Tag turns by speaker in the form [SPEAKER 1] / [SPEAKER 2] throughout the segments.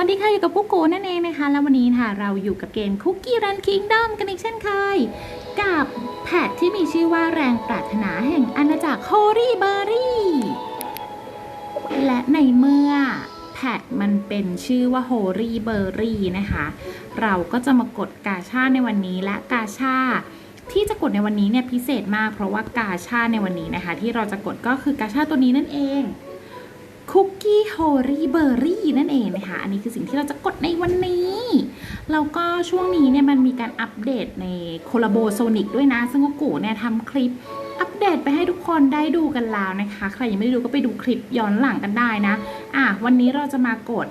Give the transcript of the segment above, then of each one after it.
[SPEAKER 1] วัสดีค่ะ อยู่กับกุ๊กโกนั่นเองนะคะ แล้ววันนี้ค่ะเราอยู่กับเกม Cookie Run Kingdom กันอีกเช่นเคย กับแพทที่มีชื่อว่าแรงปรารถนาแห่งอาณาจักร Holy Berry และในเมื่อแพทมันเป็นชื่อว่า Holy Berry นะคะ เราก็จะมากดกาชาในวันนี้และกาชาที่จะกดในวันนี้เนี่ยพิเศษมาก เพราะว่ากาชาในวันนี้นะคะ ที่เราจะกดก็คือกาชาตัวนี้นั่นเอง คุกกี้โฮรี่เบอร์รี่นั่นเองนะคะ อันนี้คือสิ่งที่เราจะกดในวันนี้ แล้วก็ช่วงนี้เนี่ยมันมีการอัปเดตในโคลาโบโซนิกด้วยนะ ซึ่งกูเนี่ยทำคลิปอัปเดตไปให้ทุกคนได้ดูกันแล้วนะคะ ใครยังไม่ได้ดูก็ไปดูคลิปย้อนหลังกันได้นะ อะ วันนี้เราจะมากด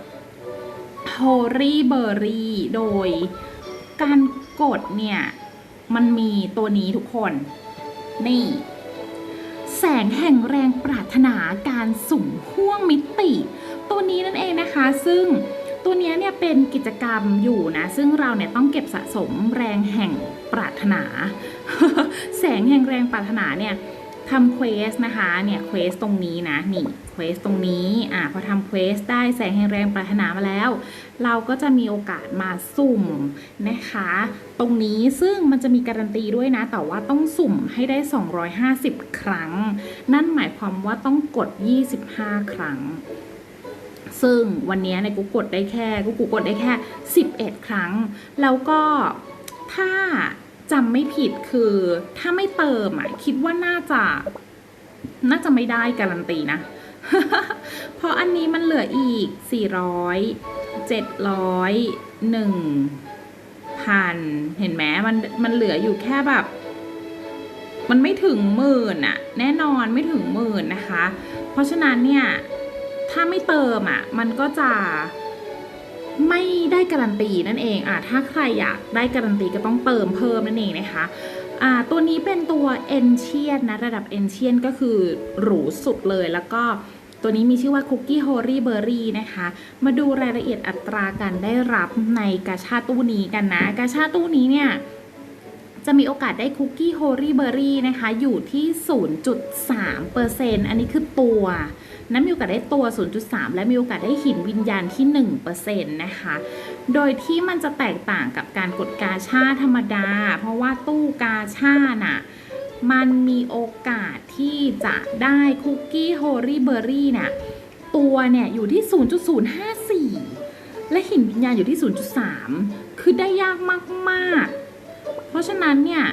[SPEAKER 1] โฮรี่เบอร์รี่โดยการกดเนี่ย มันมีตัวนี้ทุกคน นี่ แสงแห่งแรงปรารถนาการสุ่มห่วงมิติ ตัวนี้นั่นเองนะคะ ซึ่งตัวเนี้ยเนี่ยเป็นกิจกรรมอยู่นะ ซึ่งเราเนี่ยต้องเก็บสะสมแรงแห่งปรารถนา แสงแห่งแรงปรารถนาเนี่ย ทำเควสนะคะเนี่ยเควสตรงนี้นะนี่เควสตรงนี้อะพอทำเควสได้แสงแห่งแรงปรารถนามาแล้ว เราก็จะมีโอกาสมาสุ่มนะคะ ตรงนี้ซึ่งมันจะมีการันตีด้วยนะ แต่ว่าต้องสุ่มให้ได้ 250 ครั้ง นั่นหมายความว่าต้องกด 25 ครั้งซึ่งวันนี้ในกูกดได้แค่กูกูกดได้แค่ 11 ครั้ง แล้วก็ถ้า จำไม่ผิดคือถ้าไม่เติมอะคิดว่าน่าจะ น่าจะไม่ได้การันตีนะ เพราะอันนี้มันเหลืออีก 400 700 1พันเห็นไหมมันมันเหลืออยู่แค่แบบ มันไม่ถึงหมื่นอะแน่นอนไม่ถึงหมื่นนะคะ เพราะฉะนั้นเนี่ย ถ้าไม่เติมอะมันก็จะ ไม่ได้การันตีนั่นเองอะถ้าใครอยากได้การันตีก็ต้องเติมเพิ่มนั่นเองนะคะอ่าตัวนี้เป็นตัว e n c h i a n นนะระดับ e n c h i a n ก็คือหรูสุดเลยแล้วก็ตัวนี้มีชื่อว่า Cookie Holy Berry นะคะ มาดูรายละเอียดอัตราการได้รับในกาชาตู้นี้กันนะ กาชาตู้นี้เนี่ย จะมีโอกาสได้คุกกี้โฮรี่เบอร์รี่นะคะ อยู่ที่ 0.3%อันนี้คือตัว นั้นมีโอกาสได้ตัว 0.3 และมีโอกาสได้หินวิญญาณที่ 1%นะคะ โดยที่มันจะแตกต่างกับการกดกาชาธรรมดา เพราะว่าตู้กาชาน่ะมันมีโอกาสที่จะได้คุกกี้โฮรี่เบอร์รี่น่ะตัวเนี่ยอยู่ที่ 0.054 และหินวิญญาณอยู่ที่ 0.3 คือได้ยากมาก ๆ เพราะฉะนั้นเนี่ย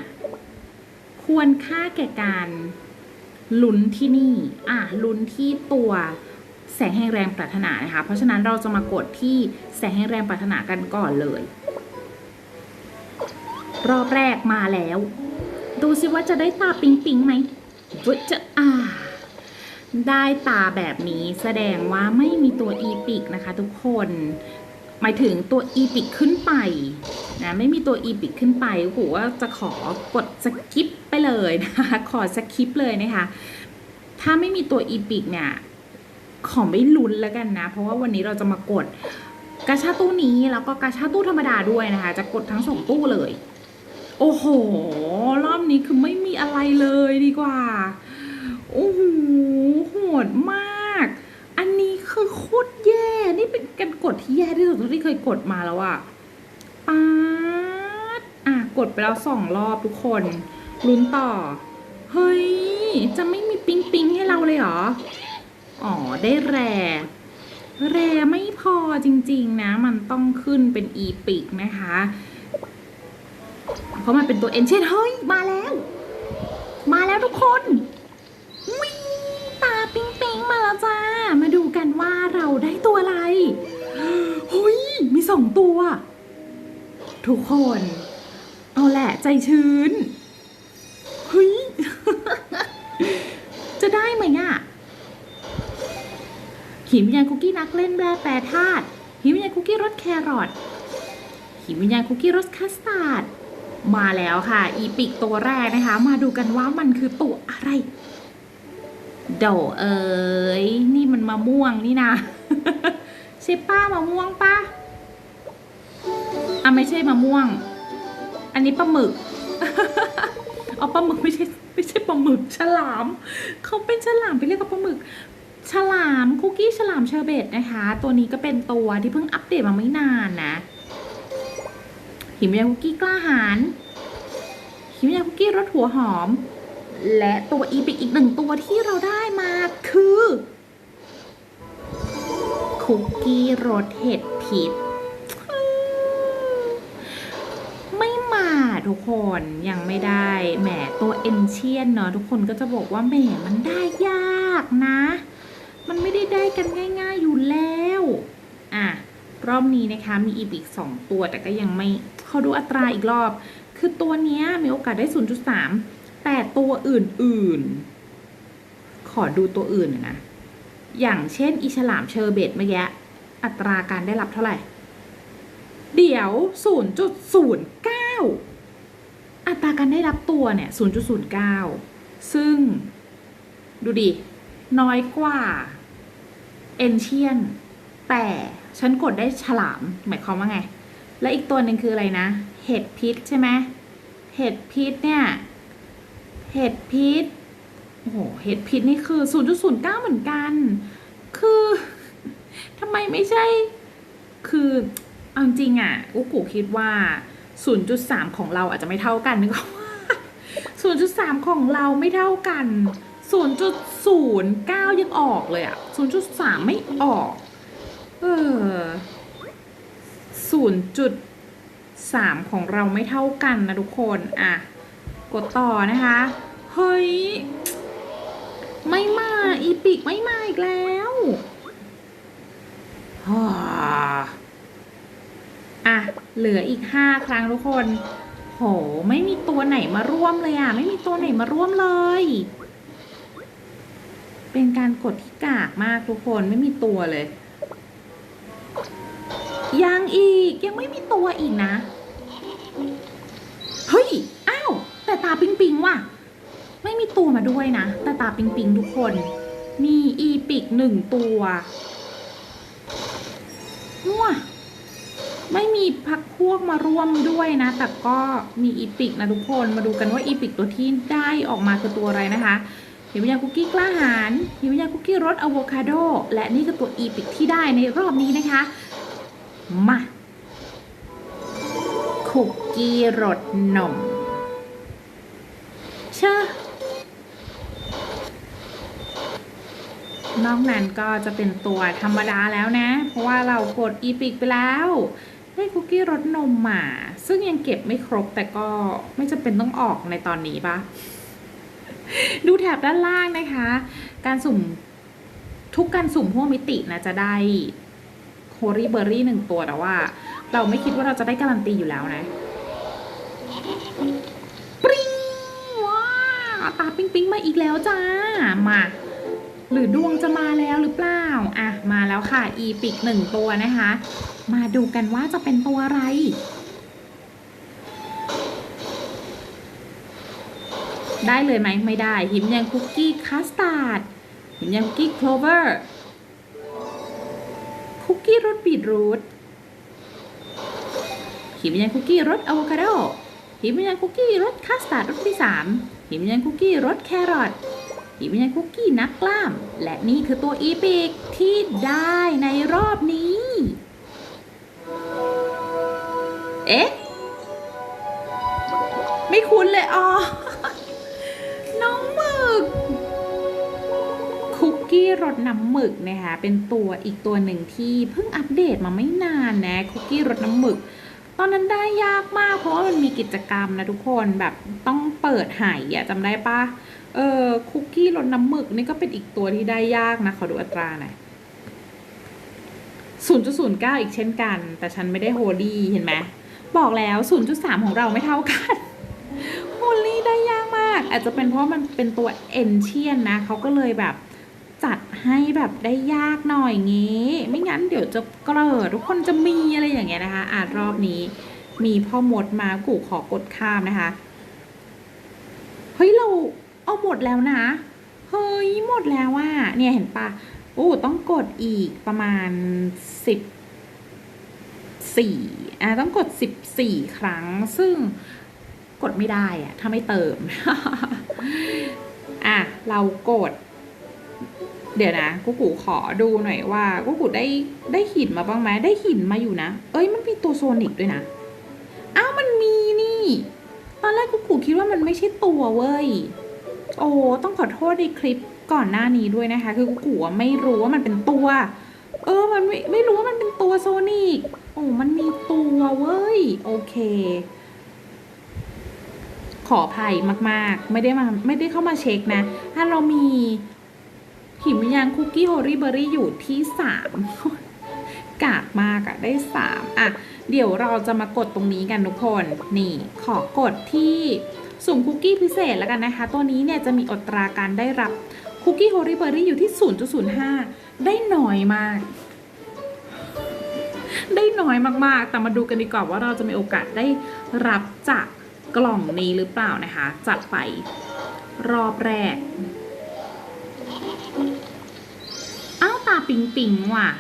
[SPEAKER 1] ควรค่าแก่การ ลุ้นที่นี่ อะลุ้นที่ตัวแสงแห่งแรงปรารถนานะคะ เพราะฉะนั้นเราจะมากดที่แสงแห่งแรงปรารถนากันก่อนเลย รอบแรกมาแล้ว ดูสิว่าจะได้ตาปิงปิงไหมว้ยจะอ่า ได้ตาแบบนี้แสดงว่าไม่มีตัวอีพิกนะคะทุกคน หมายถึงตัวอีพิกขึ้นไป นะไม่มีตัวอีพิกขึ้นไปโอ้โหว่าจะขอกดสกิปไปเลยนะคะขอสกิปเลยนะคะถ้าไม่มีตัวอีพิกเนี่ยขอไม่ลุ้นแล้วกันนะ เพราะว่าวันนี้เราจะมากดกาชาตู้นี้แล้วก็กาชาตู้ธรรมดาด้วยนะคะ จะกดทั้งสองตู้เลย โอ้โห รอบนี้คือไม่มีอะไรเลยดีกว่า โอ้โหโหดมาก อันนี้คือโคตรแย่ นี่เป็นการกดที่แย่ที่สุดที่เคยกดมาแล้วอะป๊า กดไปแล้วสองรอบทุกคนลุ้นต่อ เฮ้ย จะไม่มีปิงปิงให้เราเลยเหรอ อ๋อ ได้แร่แร่ไม่พอจริงๆนะ มันต้องขึ้นเป็นอีปิกนะคะ เพราะมันเป็นตัวเอนเชนเฮ้ย มาแล้ว มาแล้วทุกคนวิตาปิงปิงมาแล้วจ้า มาดูกันว่าเราได้ตัวอะไรเฮ้ย มีสองตัว ทุกคน เอาแหละใจชื้นเฮ้ยจะได้ไหมอะหินวิญญาณคุกกี้นักเล่นแร่แปรธาตุหินวิญญาณคุกกี้รสแครอทหินวิญญาณคุกกี้รสคัสตาร์ดมาแล้วค่ะ อีปิกตัวแรกนะคะ มาดูกันว่ามันคือตัวอะไรโดเอ้ยนี่มันมะม่วงนี่นะใช่ป้ามะม่วงป้าอะไม่ใช่มะม่วง อันนี้ปลาหมึก เอาปลาหมึกไม่ใช่ไม่ใช่ปลาหมึกฉลาม เขาเป็นฉลามไปเรียกว่าปลาหมึก ฉลามคุกกี้ฉลามเชอร์เบตนะคะ ตัวนี้ก็เป็นตัวที่เพิ่งอัปเดตมาไม่นานนะหิมยังคุกกี้กล้าหาญหิมยังคุกกี้รสหัวหอม และตัวอีพิกอีกหนึ่งตัวที่เราได้มาคือคุกกี้รสเห็ดผิด ไม่มา ทุกคนยังไม่ได้แหมตัวเอนเชียนเนาะทุกคนก็จะบอกว่าแหมมันได้ยากนะ มันไม่ได้ได้กันง่าย ๆอยู่แล้วอะรอบนี้นะคะมีอีพิกสองตัวแต่ก็ยังไม่เขาดูอัตราอีกรอบ คือตัวนี้มีโอกาสได้ 0.3 แต่ตัวอื่นๆ ขอดูตัวอื่นนะ อย่างเช่นอีฉลามเชอร์เบตเมื่อกี้อัตราการได้รับเท่าไหร่ เดี๋ยว 0.09 ตราการได้รับตัวเนี่ย 0.09 ซึ่งดูดิ น้อยกว่าเอนเชียนแต่ฉันกดได้ฉลาม หมายความว่าไง และอีกตัวหนึ่งคืออะไรนะ เห็ดพิษใช่ไหมเห็ดพิษเนี่ย เห็ดพิษโอ้โหเห็ดพิษนี่คือ 0.09 เหมือนกัน คือทำไมไม่ใช่ คือเอาจริงๆอะอุกูคิดว่า 0.3 ของเราอาจจะไม่เท่ากันนึกออกว่า0.3ของเราไม่เท่ากัน 0.09 ยังออกเลยอะ0.3 ไม่ออก เออ0.3 ของเราไม่เท่ากันนะทุกคน อะ กดต่อนะคะ เฮ้ย ไม่มา อีปิกไม่มาอีกแล้วฮ่า อะเหลืออีกห้าครั้งทุกคน โห ไม่มีตัวไหนมาร่วมเลยอะ ไม่มีตัวไหนมาร่วมเลย เป็นการกดที่กากมากทุกคนไม่มีตัวเลย ยังอีกยังไม่มีตัวอีกนะ เฮ้ย อ้าว แต่ตาปิงปิงว่ะ ไม่มีตัวมาด้วยนะ แต่ตาปิงปิงทุกคน มีอีปิกหนึ่งตัวมั่ว ไม่มีพักพวกมาร่วมด้วยนะ แต่ก็มีอีปิกนะทุกคนมาดูกันว่าอีปิกตัวที่ได้ออกมาคือตัวอะไรนะคะหิวยาคุกกี้กล้าหาญหิวยาคุกกี้รสอะโวคาโด และนี่คือตัวอีปิกที่ได้ในรอบนี้นะคะ มาคุกกี้รสนม เชื่อนอกนั้นก็จะเป็นตัวธรรมดาแล้วนะ เพราะว่าเรากดอีพิกไปแล้ว ได้คุกกี้รสนมหมาซึ่งยังเก็บไม่ครบแต่ก็ไม่จำเป็นต้องออกในตอนนี้ปะดูแถบด้านล่างนะคะ การสุ่มทุกการสุ่มพวกมิตินะจะได้โฮรี่เบอร์รี่หนึ่งตัวแต่ว่า เราไม่คิดว่าเราจะได้การันตีอยู่แล้วนะปริ้งว้าตาปิ๊งปิ๊งมาอีกแล้วจ้ามาหรือดวงจะมาแล้วหรือเปล่า อะ มาแล้วค่ะ อีปิกหนึ่งตัวนะคะ มาดูกันว่าจะเป็นตัวอะไร ได้เลยไหมไม่ได้ หิมยังคุกกี้คัสตาร์ดหิมยังคุกกี้โคลเวอร์คุกกี้รสบีทรูทหิมยังคุกกี้รสอะโวคาโดหิมยังคุกกี้รสคัสตาร์ดรสที่สามหิมยังคุกกี้รสแครอทหิมยังคุกกี้นักกล้าม และนี่คือตัวอีพิกที่ได้ในรอบนี้ เอ๊ะ ไม่คุ้นเลยอ๋อ น้องหมึก คุกกี้รสน้ำหมึกนะคะ เป็นตัวอีกตัวหนึ่งที่เพิ่งอัปเดตมาไม่นานนะ คุกกี้รสน้ำหมึก ตอนนั้นได้ยากมาก เพราะว่ามันมีกิจกรรมนะทุกคนแบบต้องเปิดไหายอะจำได้ปะเออคุกกี้รสน้ำหมึกนี่ก็เป็นอีกตัวที่ได้ยากนะ ขอดูอัตราหน่อย0.09 อีกเช่นกัน แต่ฉันไม่ได้โฮลี่เห็นไหม บอกแล้ว 0.3 ของเราไม่เท่ากันโฮลี่ได้ยากมาก อาจจะเป็นเพราะมันเป็นตัวเอนเชียนนะเขาก็เลยแบบจัดให้แบบได้ยากหน่อยงี้ ไม่งั้นเดี๋ยวจะเกลอทุกคนจะมีอะไรอย่างเงี้ยนะคะอาจรอบนี้มีพ่อมดมากูขอกดข้ามนะคะ เฮ้ยเราเอาหมดแล้วนะ เฮ้ยหมดแล้วว่าเนี่ยเห็นปะโอ้ต้องกดอีกประมาณสิบสี่ อะต้องกดสิบสี่ครั้ง ซึ่งกดไม่ได้อะถ้าไม่เติม อะ เรากด เดี๋ยวนะกูกูขอดูหน่อยว่ากูกูได้ได้หินมาบ้างไหมได้หินมาอยู่นะ เอ้ยมันมีตัวโซนิกด้วยนะ อ้าวมันมีนี่ ตอนแรกกูกูคิดว่ามันไม่ใช่ตัวเว้ย โอ้ต้องขอโทษในคลิปก่อนหน้านี้ด้วยนะคะ คือกูกูไม่รู้ว่ามันเป็นตัว เออมันไม่ไม่รู้ว่ามันเป็นตัวโซนิก โอ้มันมีตัวเว้ย โอเค ขออภัยมาก ๆ ไม่ได้มาไม่ได้เข้ามาเช็คนะ ถ้าเรามีหิมยางคุกกี้โฮรี่เบอรี่อยู่ที่สามกากมากอะได้สามอะเดี๋ยวเราจะมากดตรงนี้กันทุกคน นี่ขอกดที่สุ่มคุกกี้พิเศษแล้วกันนะคะ ตัวนี้เนี่ยจะมีอัตราการได้รับคุกกี้โฮรี่เบอรี่อยู่ที่ 0.05 ได้น้อยมาก ได้น้อยมากๆ แต่มาดูกันดีกว่าว่าเราจะมีโอกาสได้รับจากกล่องนี้หรือเปล่านะคะ จัดไปรอบแรก อ้าวตาปิงปิงว่ะ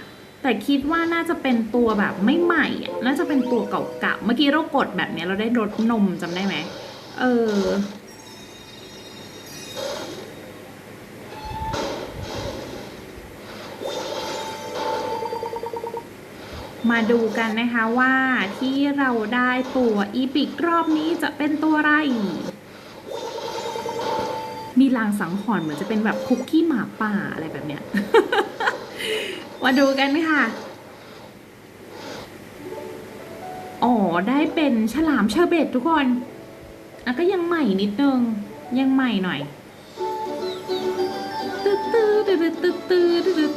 [SPEAKER 1] แต่คิดว่าน่าจะเป็นตัวแบบไม่ใหม่น่าจะเป็นตัวเก่าๆ เมื่อกี้เรากดแบบนี้เราได้รสนมจำได้ไหม เออ มาดูกันนะคะว่าที่เราได้ตัวอีพิกรอบนี้จะเป็นตัวอะไร มีลางสังหรณ์เหมือนจะเป็นแบบคุกกี้หมาป่าอะไรแบบเนี้ย มาดูกันค่ะ อ๋อ ได้เป็นฉลามเชอร์เบตทุกคนแล้วก็ยังใหม่นิดนึง ยังใหม่หน่อยตื้อตื้อตื้อตื้อตื้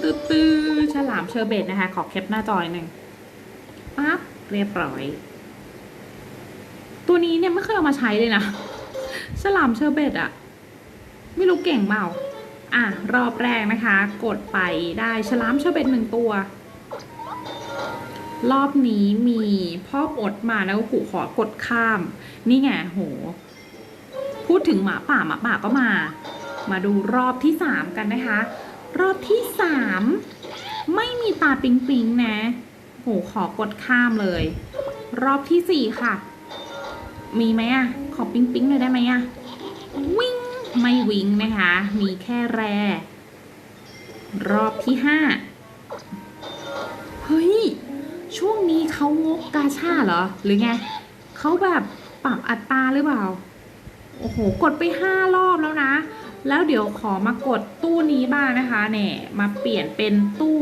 [SPEAKER 1] ตื้อตื้ฉลามเชอร์เบตนะคะ ขอแคปหน้าจอยหนึ่ง ปั๊บเรียบร้อย ตัวนี้เนี่ยไม่เคยเอามาใช้เลยนะฉลามเชอร์เบตอะไม่รู้เก่งเปล่าอะ รอบแรกนะคะ กดไปได้ฉลามเชอร์เบตหนึ่งตัว รอบนี้มีพ่ออดมาแล้วกูขอกดข้าม นี่ไงโห พูดถึงหมาป่าหมาป่าก็มา มาดูรอบที่สามกันนะคะ รอบที่สามไม่มีตาปิงปิงนะ โหขอกดข้ามเลย รอบที่สี่ค่ะ มีไหมอะขอปิ๊งปิงเลยได้ไหมอะวิ่ง ไม่วิ่งนะคะ มีแค่แร รอบที่ห้าเฮ้ย ช่วงนี้เขางกกาชาเหรอ หรือไงเขาแบบปรับอัตราหรือเปล่า โอ้โห กดไปห้ารอบแล้วนะ แล้วเดี๋ยวขอมากดตู้นี้บ้างนะคะเนี่ยมาเปลี่ยนเป็นตู้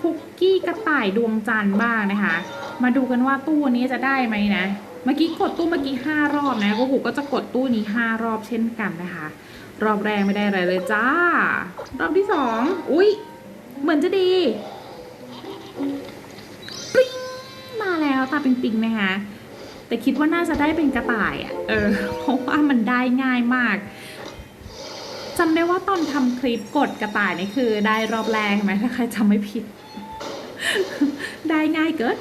[SPEAKER 1] คุกกี้กระต่ายดวงจันทร์บ้างนะคะ มาดูกันว่าตู้นี้จะได้ไหมนะ เมื่อกี้กดตู้เมื่อกี้ห้ารอบนะก็หูก็จะกดตู้นี้ห้ารอบเช่นกันนะคะ รอบแรกไม่ได้อะไรเลยจ้า รอบที่สองอุ๊ย เหมือนจะดีปริ้งมาแล้วตาปิงปิงนะคะแต่คิดว่าน่าจะได้เป็นกระต่ายอะ่ะเออเพราะว่ามันได้ง่ายมาก จำได้ว่าตอนทำคลิปกดกระต่ายนี่คือได้รอบแรกไหมถ้าใครจำไม่ผิด ได้ง่ายเกิน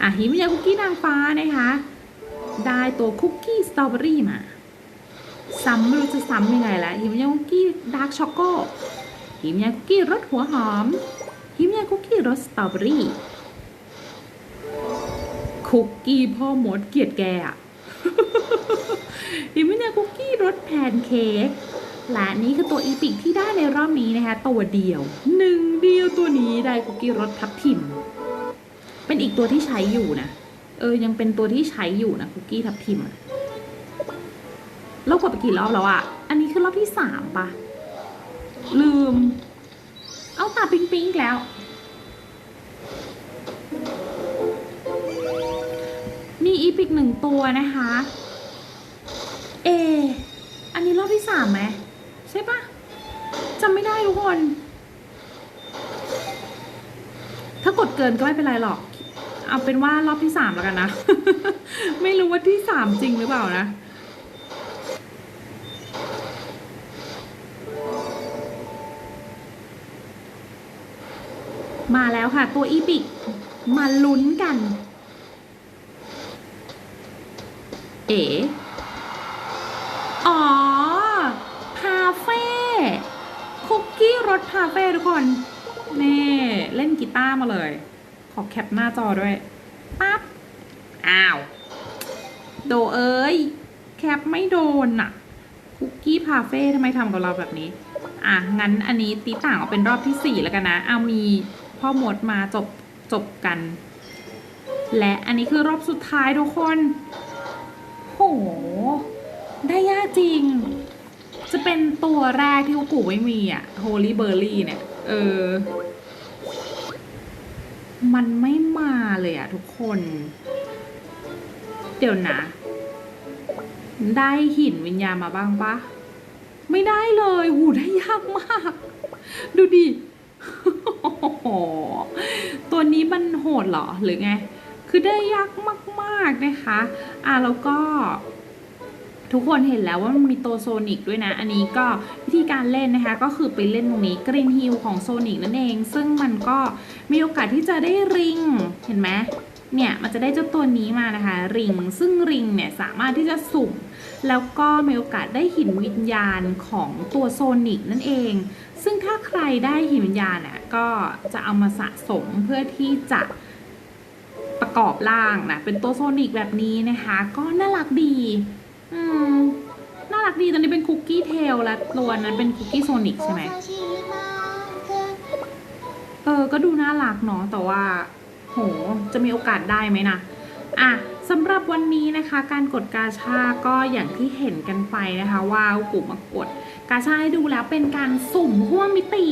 [SPEAKER 1] อะหิมยาคุกกี้นางฟ้านะคะ ได้ตัวคุกกี้สตรอเบอรี่มา ซ้ำไม่รู้จะซ้ำยังไงละหิมยาคุกกี้ดาร์กช็อกโกหิมยาคุกกี้รสหัวหอม หิมยาคุกกี้รสสตรอเบอรี่ คุกกี้พ่อมดเกลียดแกอะ หิมยคุกกี้รสแพนเค้กและนี่คือตัวอีพิกที่ได้ในรอบนี้นะคะ ตัวเดียวหนึ่งเดียวตัวนี้ได้คุกกี้รสทับทิม เป็นอีกตัวที่ใช้อยู่นะ เออ ยังเป็นตัวที่ใช้อยู่นะคุกกี้ทับทิมอะเรากดไปกี่รอบแล้วอะอันนี้คือรอบที่สามปะลืม เอาตาปิ๊งปิ๊งแล้ว มีอีพิกหนึ่งตัวนะคะ เอ อันนี้รอบที่สามไหมใช่ปะจำไม่ได้ทุกคน ถ้ากดเกินก็ไม่เป็นไรหรอก เอาเป็นว่ารอบที่สามแล้วกันนะ ไม่รู้ว่าที่สามจริงหรือเปล่านะมาแล้วค่ะ ตัวอีพิกมาลุ้นกัน เอ๋อ๋อ พาเฟ่ คุกกี้รสพาเฟ่ทุกคน นี่ เล่นกีตาร์มาเลย ขอแคปหน้าจอด้วย ปั๊บ อ้าว โดเอ้ย แคปไม่โดนอะคุกกี้พาเฟ่ทำไมทำกับเราแบบนี้ อะ งั้นอันนี้ตีต่างออกเป็นรอบที่สี่แล้วกันนะ เอามีพ่อมดมาจบจบกัน และอันนี้คือรอบสุดท้ายทุกคน โห ได้ยากจริง จะเป็นตัวแรกที่กูไม่มีอะ Holy Berry เนี่ย เออ มันไม่มาเลยอะทุกคน เดี๋ยวนะ ได้หินวิญญาณมาบ้างปะไม่ได้เลยหูได้ยากมาก ดูดิตัวนี้มันโหดเหรอหรือไง คือได้ยากมาก ๆ นะคะ อะแล้วก็ ทุกคนเห็นแล้วว่ามันมีตัวโซนิกด้วยนะ อันนี้ก็วิธีการเล่นนะคะ ก็คือไปเล่นตรงนี้กรีนฮิลของโซนิกนั่นเอง ซึ่งมันก็มีโอกาสที่จะได้ริง เห็นไหมเนี่ยมันจะได้เจ้าตัวนี้มานะคะ ริง ซึ่งริงเนี่ยสามารถที่จะสุ่ม แล้วก็มีโอกาสได้หินวิญญาณของตัวโซนิกนั่นเอง ซึ่งถ้าใครได้หินวิญญาณอะก็จะเอามาสะสมเพื่อที่จะประกอบร่างนะเป็นตัวโซนิกแบบนี้นะคะ ก็น่ารักดี อืม น่ารักดีตอนนี้เป็นคุกกี้เทลและตัวนั้นเป็นคุกกี้โซนิกใช่ไหมเออ ก็ดูน่ารักเนาะแต่ว่า โห จะมีโอกาสได้ไหมนะอะสำหรับวันนี้นะคะ การกดกาชาก็อย่างที่เห็นกันไปนะคะว่าอุกุมากด กาชาให้ดูแล้วเป็นการสุ่มห่วงมิติ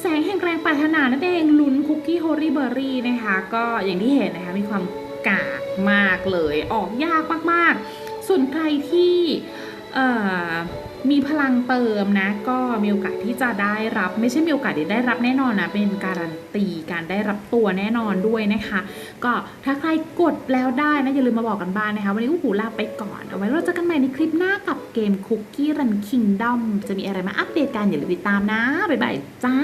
[SPEAKER 1] แสงแห่งแรงปรารถนานั่นเองลุ้นคุกกี้โฮลี่เบอร์รี่นะคะ ก็อย่างที่เห็นนะคะมีความกากมากเลย ออกยากมากๆ ส่วนใครที่มีพลังเติมนะ ก็มีโอกาสที่จะได้รับ ไม่ใช่มีโอกาสที่ได้รับแน่นอนนะ เป็นการันตีการได้รับตัวแน่นอนด้วยนะคะ ก็ถ้าใครกดแล้วได้นะ อย่าลืมมาบอกกันบ้างนะคะ วันนี้กูหูลาไปก่อน เอาไว้เราจอกันใหม่ในคลิปหน้ากับเกม Cookie Run Kingdom จะมีอะไรมาอัปเดตกันอย่าลืมติดตามนะ บ๊ายบายจ้า